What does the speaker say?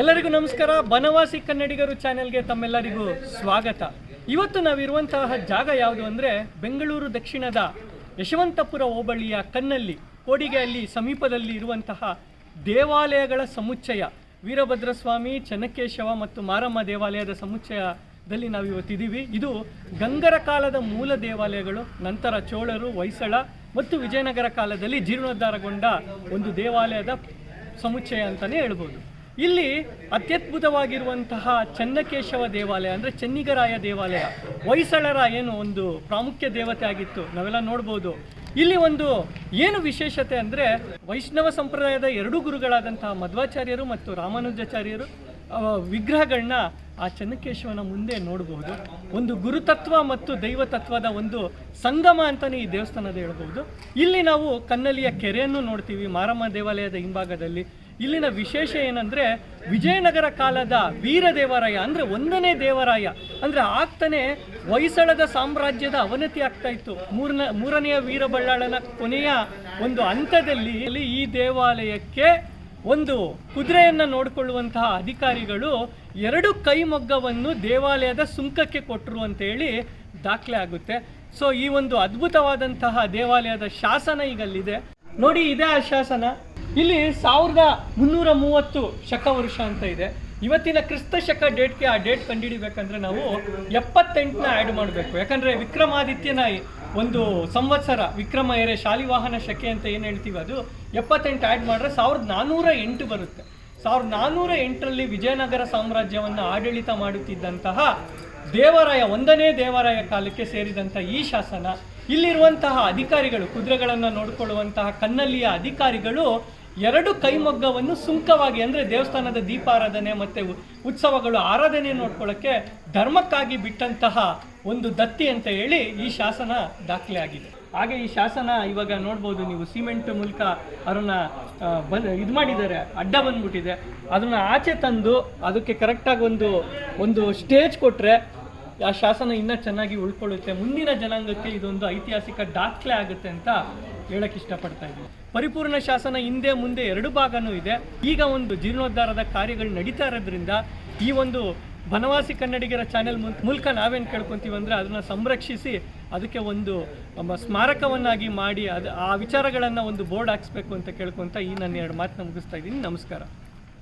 ಎಲ್ಲರಿಗೂ ನಮಸ್ಕಾರ. ಬನವಾಸಿ ಕನ್ನಡಿಗರು ಚಾನೆಲ್ಗೆ ತಮ್ಮೆಲ್ಲರಿಗೂ ಸ್ವಾಗತ. ಇವತ್ತು ನಾವಿರುವಂತಹ ಜಾಗ ಯಾವುದು ಅಂದರೆ ಬೆಂಗಳೂರು ದಕ್ಷಿಣದ ಯಶವಂತಪುರ ಹೋಬಳಿಯ ಕನ್ನಲ್ಲಿ ಕೋಡಿಗೆಯಲ್ಲಿ ಸಮೀಪದಲ್ಲಿ ಇರುವಂತಹ ದೇವಾಲಯಗಳ ಸಮುಚ್ಚಯ. ವೀರಭದ್ರಸ್ವಾಮಿ, ಚನ್ನಕೇಶವ ಮತ್ತು ಮಾರಮ್ಮ ದೇವಾಲಯದ ಸಮುಚ್ಚಯದಲ್ಲಿ ನಾವು ಇವತ್ತಿದ್ದೀವಿ ಇದು ಗಂಗರ ಕಾಲದ ಮೂಲ ದೇವಾಲಯಗಳು, ನಂತರ ಚೋಳರು, ಹೊಯ್ಸಳ ಮತ್ತು ವಿಜಯನಗರ ಕಾಲದಲ್ಲಿ ಜೀರ್ಣೋದ್ಧಾರಗೊಂಡ ಒಂದು ದೇವಾಲಯದ ಸಮುಚ್ಚಯ ಅಂತಲೇ ಹೇಳ್ಬೋದು. ಇಲ್ಲಿ ಅತ್ಯದ್ಭುತವಾಗಿರುವಂತಹ ಚನ್ನಕೇಶವ ದೇವಾಲಯ, ಅಂದರೆ ಚೆನ್ನಿಗರಾಯ ದೇವಾಲಯ, ಹೊಯ್ಸಳರ ಏನು ಒಂದು ಪ್ರಾಮುಖ್ಯ ದೇವತೆ ಆಗಿತ್ತು, ನಾವೆಲ್ಲ ನೋಡ್ಬೋದು. ಇಲ್ಲಿ ಒಂದು ಏನು ವಿಶೇಷತೆ ಅಂದರೆ, ವೈಷ್ಣವ ಸಂಪ್ರದಾಯದ ಎರಡು ಗುರುಗಳಾದಂತಹ ಮಧ್ವಾಚಾರ್ಯರು ಮತ್ತು ರಾಮಾನುಜಾಚಾರ್ಯರು ವಿಗ್ರಹಗಳನ್ನ ಆ ಚನ್ನಕೇಶವನ ಮುಂದೆ ನೋಡಬಹುದು. ಒಂದು ಗುರುತತ್ವ ಮತ್ತು ದೈವತತ್ವದ ಒಂದು ಸಂಗಮ ಅಂತಲೇ ಈ ದೇವಸ್ಥಾನದ ಹೇಳ್ಬೋದು ಇಲ್ಲಿ ನಾವು ಕನ್ನಲಿಯ ಕೆರೆಯನ್ನು ನೋಡ್ತೀವಿ, ಮಾರಮ್ಮ ದೇವಾಲಯದ ಹಿಂಭಾಗದಲ್ಲಿ. ಇಲ್ಲಿನ ವಿಶೇಷ ಏನಂದ್ರೆ, ವಿಜಯನಗರ ಕಾಲದ ವೀರದೇವರಾಯ ಅಂದ್ರೆ ಒಂದನೇ ದೇವರಾಯ, ಅಂದ್ರೆ ಆಗ್ತಾನೆ ಹೊಯ್ಸಳದ ಸಾಮ್ರಾಜ್ಯದ ಅವನತಿ ಆಗ್ತಾ ಇತ್ತು. ಮೂರನೇ, ಮೂರನೆಯ ವೀರಬಳ್ಳಾಳನ ಕೊನೆಯ ಒಂದು ಹಂತದಲ್ಲಿ ಈ ದೇವಾಲಯಕ್ಕೆ ಒಂದು ಕುದುರೆಯನ್ನು ನೋಡಿಕೊಳ್ಳುವಂತಹ ಅಧಿಕಾರಿಗಳು ಎರಡು ಕೈಮೊಗ್ಗವನ್ನು ದೇವಾಲಯದ ಸುಂಕಕ್ಕೆ ಕೊಟ್ಟರು ಅಂತೇಳಿ ದಾಖಲೆ ಆಗುತ್ತೆ. ಸೊ ಈ ಒಂದು ಅದ್ಭುತವಾದಂತಹ ದೇವಾಲಯದ ಶಾಸನ ಈಗಲ್ಲಿದೆ. ನೋಡಿ, ಇದೇ ಆ ಶಾಸನ. ಇಲ್ಲಿ ಸಾವಿರದ ಮುನ್ನೂರ ಮೂವತ್ತು ಶಕವರ್ಷ ಅಂತ ಇದೆ. ಇವತ್ತಿನ ಕ್ರಿಸ್ತ ಶಕ ಡೇಟ್ಗೆ ಆ ಡೇಟ್ ಕಂಡುಹಿಡಿಬೇಕಂದ್ರೆ ನಾವು ಎಪ್ಪತ್ತೆಂಟನ್ನ ಆ್ಯಡ್ ಮಾಡಬೇಕು. ಯಾಕಂದರೆ ವಿಕ್ರಮಾದಿತ್ಯನ ಒಂದು ಸಂವತ್ಸರ ವಿಕ್ರಮ ಎರೆ ಶಾಲಿವಾಹನ ಶಕೆ ಅಂತ ಏನು ಹೇಳ್ತೀವಿ ಅದು? ಎಪ್ಪತ್ತೆಂಟು ಆ್ಯಡ್ ಮಾಡಿದ್ರೆ ಸಾವಿರದ ನಾನ್ನೂರ ಎಂಟು ಬರುತ್ತೆ. ಸಾವಿರದ ನಾನ್ನೂರ ಎಂಟರಲ್ಲಿ ವಿಜಯನಗರ ಸಾಮ್ರಾಜ್ಯವನ್ನು ಆಡಳಿತ ಮಾಡುತ್ತಿದ್ದಂತಹ ದೇವರಾಯ, ಒಂದನೇ ದೇವರಾಯ ಕಾಲಕ್ಕೆ ಸೇರಿದಂಥ ಈ ಶಾಸನ, ಇಲ್ಲಿರುವಂತಹ ಅಧಿಕಾರಿಗಳು, ಕುದುರೆಗಳನ್ನು ನೋಡಿಕೊಳ್ಳುವಂತಹ ಕನ್ನಲ್ಲಿಯ ಅಧಿಕಾರಿಗಳು ಎರಡು ಕೈಮೊಗ್ಗವನ್ನು ಸುಂಕವಾಗಿ, ಅಂದರೆ ದೇವಸ್ಥಾನದ ದೀಪಾರಾಧನೆ ಮತ್ತು ಉತ್ಸವಗಳು ಆರಾಧನೆ ನೋಡ್ಕೊಳ್ಳೋಕ್ಕೆ ಧರ್ಮಕ್ಕಾಗಿ ಬಿಟ್ಟಂತಹ ಒಂದು ದತ್ತಿ ಅಂತ ಹೇಳಿ ಈ ಶಾಸನ ದಾಖಲೆ ಆಗಿದೆ. ಹಾಗೆ ಈ ಶಾಸನ ಇವಾಗ ನೋಡ್ಬೋದು ನೀವು ಸಿಮೆಂಟ್ ಮೂಲಕ ಅದನ್ನ ಬಂದ್ ಇದು ಮಾಡಿದ್ದಾರೆ, ಅಡ್ಡ ಬಂದ್ಬಿಟ್ಟಿದೆ. ಅದನ್ನ ಆಚೆ ತಂದು ಅದಕ್ಕೆ ಕರೆಕ್ಟಾಗಿ ಒಂದು ಒಂದು ಸ್ಟೇಜ್ ಕೊಟ್ಟರೆ ಆ ಶಾಸನ ಇನ್ನೂ ಚೆನ್ನಾಗಿ ಉಳ್ಕೊಳ್ಳುತ್ತೆ. ಮುಂದಿನ ಜನಾಂಗಕ್ಕೆ ಇದೊಂದು ಐತಿಹಾಸಿಕ ದಾಖಲೆ ಆಗುತ್ತೆ ಅಂತ ಹೇಳಕ್ ಇಷ್ಟಪಡ್ತಾ ಇದ್ದೀನಿ. ಪರಿಪೂರ್ಣ ಶಾಸನ ಹಿಂದೆ ಮುಂದೆ ಎರಡು ಭಾಗನೂ ಇದೆ. ಈಗ ಒಂದು ಜೀರ್ಣೋದ್ಧಾರದ ಕಾರ್ಯಗಳು ನಡೀತಾ ಇರೋದ್ರಿಂದ ಈ ಒಂದು ಬನವಾಸಿ ಕನ್ನಡಿಗರ ಚಾನೆಲ್ ಮೂಲಕ ನಾವೇನು ಕೇಳ್ಕೊತೀವಿ ಅಂದರೆ ಅದನ್ನು ಸಂರಕ್ಷಿಸಿ ಅದಕ್ಕೆ ಒಂದು ಸ್ಮಾರಕವನ್ನಾಗಿ ಮಾಡಿ ಅದು ಆ ವಿಚಾರಗಳನ್ನು ಒಂದು ಬೋರ್ಡ್ ಹಾಕಿಸ್ಬೇಕು ಅಂತ ಕೇಳ್ಕೊತ ಈ ನನ್ನ ಎರಡು ಮಾತನ್ನ ಮುಗಿಸ್ತಾ ಇದ್ದೀನಿ. ನಮಸ್ಕಾರ.